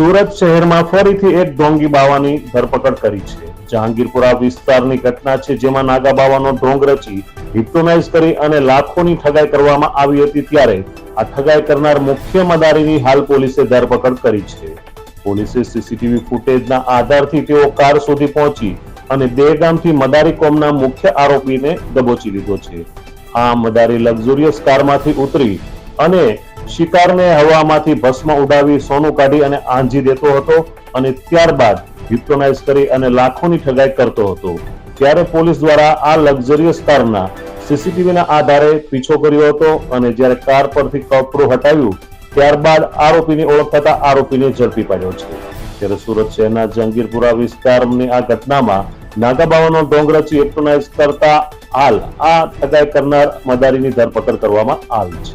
સુરત શહેરમાં ફરીથી એક ઢોંગી બાવાની ધરપકડ કરી છે. જહાંગીરપુરા વિસ્તારની ઘટના છે જેમાં નાગા બાવાનો ઢોંગ રચી હિપ્નોટાઇઝ કરી અને લાખોની ઠગાઈ કરવામાં આવી હતી ત્યારે આ ઠગાઈ કરનાર મુખ્ય મદારીની હાલ પોલીસે ધરપકડ કરી છે. પોલીસે સીસીટીવી ફૂટેજના આધારથી તેઓ કાર સુધી પહોંચી અને દેગામથી મદારી કોમના મુખ્ય આરોપીને દબોચી લીધો છે. આ મદારી લક્ઝુરિયસ કારમાંથી ઉતરી અને શિકારને હવામાંથી ભસ્મ ઉડાવી સોનું કાઢી અને આંજી દેતો હતો અને ત્યારબાદ હિપ્નોટાઇઝ કરી અને લાખોની ઠગાઈ કરતો હતો. ત્યારે પોલીસ દ્વારા આ લક્ઝરિયસ કારના સીસીટીવીના આધારે પીછો કર્યો હતો અને જ્યારે કાર પરથી કપડું હટાવ્યું, ત્યારબાદ આરોપીની ઓળખ થતા આરોપીને ઝડપી પાડ્યો છે. ત્યારે સુરત શહેરના જંગીરપુરા વિસ્તારની આ ઘટનામાં નાગાબાવાનો ઢોંગ રચી કરતા હાલ આ ઠગાઈ કરનાર મદારીની ધરપકડ કરવામાં આવી છે.